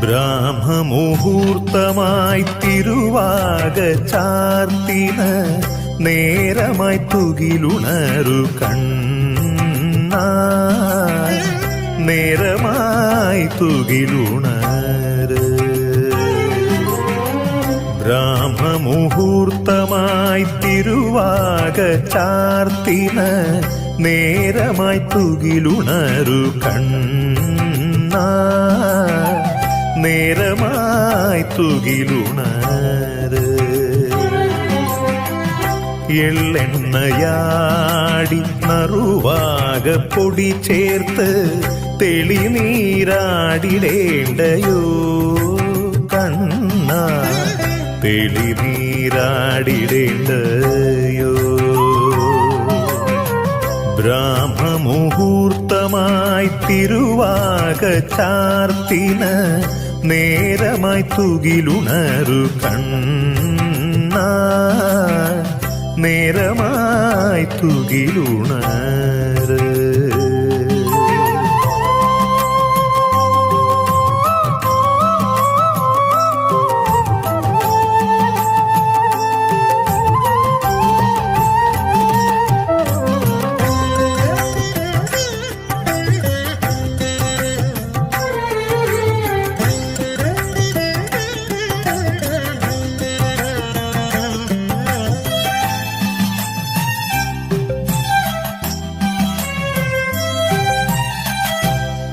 ബ്രാഹ്മമുഹൂർത്തമായി തിരുവാക ചാർത്തിന് നേരമായി തുകിലുണരു കണ്ണ. നേരമായി തുകിലുണര്. ബ്രാഹ്മമുഹൂർത്തമായി തിരുവാക ചാർത്തിന് നേരമായി തുകിലുണരു കണ്ണ. നേരമായി തുകിലുണര്. എള്ളെണ്ണയാടി നറുവാക പൊടി ചേർത്ത് തെളിനീരാടിടേണ്ടയോ? കണ്ണ തെളിനീരാടിടേണ്ടയോ? ബ്രാഹ്മമുഹൂർത്തമായി തിരുവാക ചാർത്തിന് നേരമായി തുകിലുണരു കണ്ണ. നേരമായി തുകിലുണര്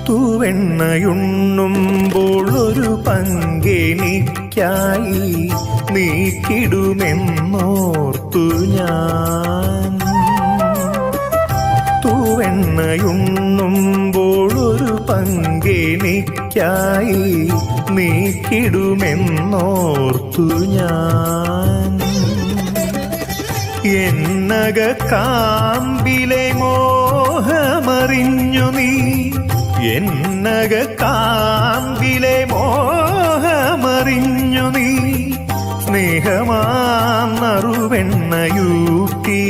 തൂവെണ്ണയുണ്ണുമ്പോൾ ഒരു പങ്കെനിക്കായി നീക്കിടുമെന്നോർത്തു ഞാൻ. തൂവെണ്ണയുണ്ണുമ്പോൾ ഒരു പങ്കെനിക്കായി നീക്കിടുമെന്നോർത്തു ഞാൻ. എന്നക കാമ്പിലെ മോഹമറിഞ്ഞു നീ എന്നക മോഹമറിഞ്ഞു നീ. സ്നേഹമാറുവെണ്ണയൂക്കി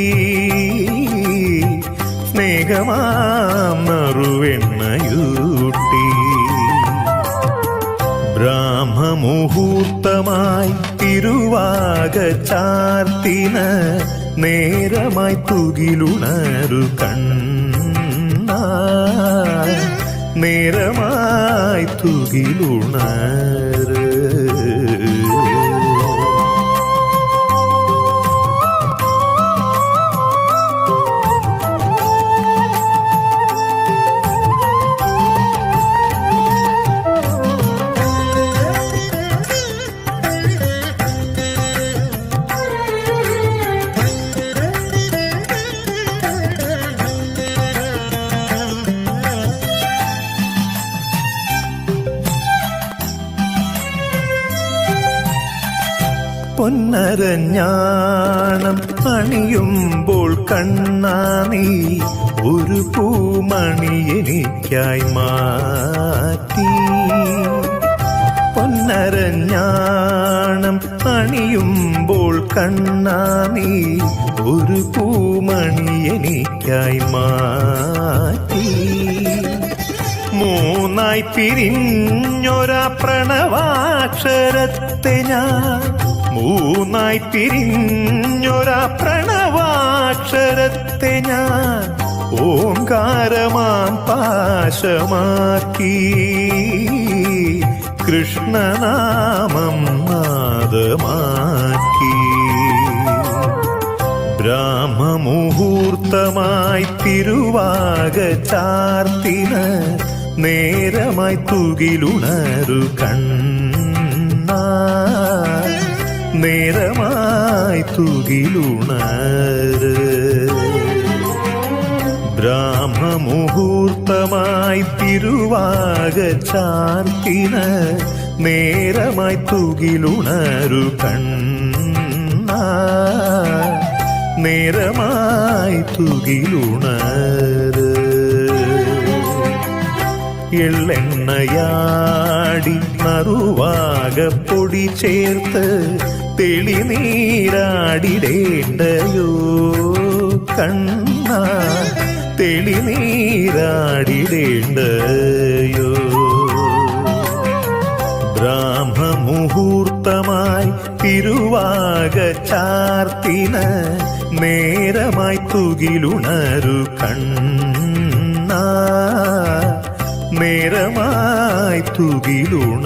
സ്നേഹമാറുവെണ്ണയൂട്ടി ബ്രാഹ്മമുഹൂർത്തമായി തിരുവാക ചാർത്തിന നേരമായി തുകിലുണരു കണ്ണ തുകിലുണര് പൊന്നരഞ്ഞാണം അണിയുമ്പോൾ കണ്ണാ നീ ഒരു പൂമണി എനിക്കായി മാറ്റി. പൊന്നരഞ്ഞാണം അണിയുമ്പോൾ കണ്ണാ നീ ഒരു പൂമണി എനിക്കായി മാറ്റി. മൂന്നായി പിരിഞ്ഞൊരാ പ്രണവാക്ഷരത്തെ ഞാൻ മൂന്നായി തിരിഞ്ഞൊരാ പ്രണവാക്ഷരത്തെ ഞാൻ ഓങ്കാരമാം പാശമാക്കി. കൃഷ്ണനാമം നാദമാക്കി. ബ്രാഹ്മമുഹൂർത്തമായി തിരുവാക ചാർത്തിന് നേരമായി തുകിലുണരു കണ്ണ നേരമായി തുകിലുണര്. ബ്രാഹ്മമുഹൂർത്തമായി തിരുവാക ചാർത്തിന് നേരമായി തുകിലുണരു കണ്ണ. നേരമായി തുകിലുണര്. എള്ളെണ്ണയാടി നറുവാകപ്പൊടി ചേർത്ത് തെളിനീരാടിടേണ്ടയോ? കണ്ണ തെളിനീരാടിടേണ്ടയോ? ബ്രാഹ്മുഹൂർത്തമായി തിരുവാക ചാർത്തിന നേരമായി തുകിലുണരു കണ്ണ തുകിലുണ